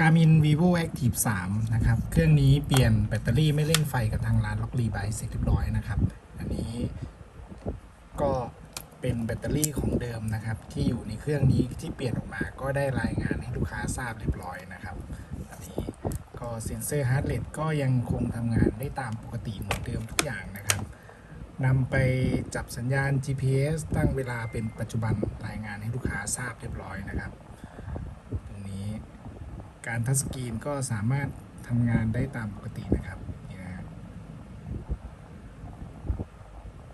Garmin Vivo Active 3 นะครับ เครื่องนี้เปลี่ยนแบตเตอรี่ไม่เร่งไฟกับทางร้านล็อกรีไบเสร็จเรียบร้อยนะครับ อันนี้ก็เป็นแบตเตอรี่ของเดิมนะครับ ที่อยู่ในเครื่องนี้ที่เปลี่ยนออกมาก็ได้รายงานให้ลูกค้าทราบเรียบร้อยนะครับ อันนี้ก็เซ็นเซอร์ฮาร์ดเรทก็ยังคงทำงานได้ตามปกติเหมือนเดิมทุกอย่างนะครับนำไปจับสัญญาณ GPS ตั้งเวลาเป็นปัจจุบันรายงานให้ลูกค้าทราบเรียบร้อยนะครับ การทัชสกรีนก็สามารถทำงานได้ตามปกตินะครับนี่นะ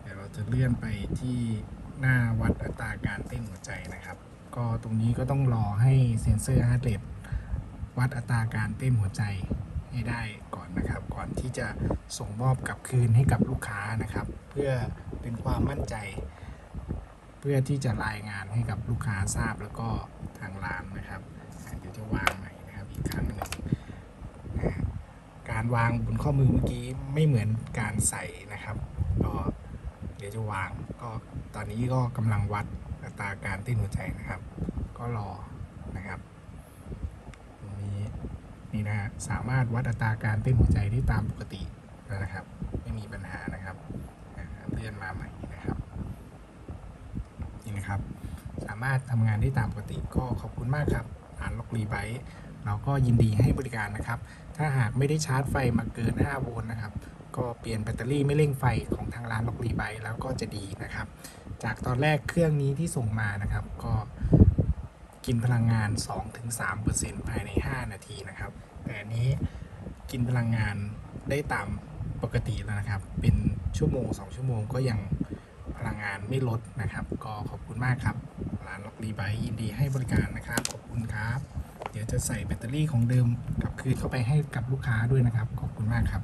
เดี๋ยวเราจะเลื่อนไปที่หน้าวัดอัตราการเต้นหัวใจนะครับ ก็ตรงนี้ก็ต้องรอให้เซ็นเซอร์ฮาร์ดเรทวัดอัตราการเต้นหัวใจให้ได้ก่อนนะครับ ก่อนที่จะส่งมอบกลับคืนให้กับลูกค้านะครับ เพื่อเป็นความมั่นใจ เพื่อที่จะรายงานให้กับลูกค้าทราบแล้วก็ทางร้านนะครับอะเดี๋ยวจะวางใหม่นะครับอีกครั้งหนึ่งนะฮะ การวางบนข้อมือเมื่อกี้ไม่เหมือนการใส่นะครับก็เดี๋ยวจะวางก็ตอนนี้ก็กำลังวัดอัตราการเต้นหัวใจนะครับ ก็รอนะครับตรงนี้นี่นะสามารถวัดอัตราการเต้นหัวใจได้ตามปกติแล้วนะครับ ไม่มีปัญหานะครับเลื่อนมาใหม่นะครับนี่นะครับ สามารถทำงานได้ตามปกติก็ขอบคุณมากครับ ร้านล็อกรีไบต์เราก็ยินดีให้บริการนะครับ ถ้าหากไม่ได้ชาร์จไฟมาเกิน 5 โวลต์นะครับ ก็เปลี่ยนแบตเตอรี่ไม่เร่งไฟของทางร้านล็อกรีไบต์แล้วก็จะดีนะครับ จากตอนแรกเครื่องนี้ที่ส่งมานะครับ ก็กินพลังงาน 2-3%ภายใน 5 นาทีนะครับ แต่อันนี้กินพลังงานได้ตามปกติแล้วนะครับ เป็นชั่วโมง 2 ชั่วโมงก็ยังพลังงานไม่ลดนะครับ ก็ขอบคุณมากครับ ล็อกรีไบยินดีให้บริการนะครับ ขอบคุณครับ เดี๋ยวจะใส่แบตเตอรี่ของเดิมกลับคืนเข้าไปให้กับลูกค้าด้วยนะครับ ขอบคุณมากครับ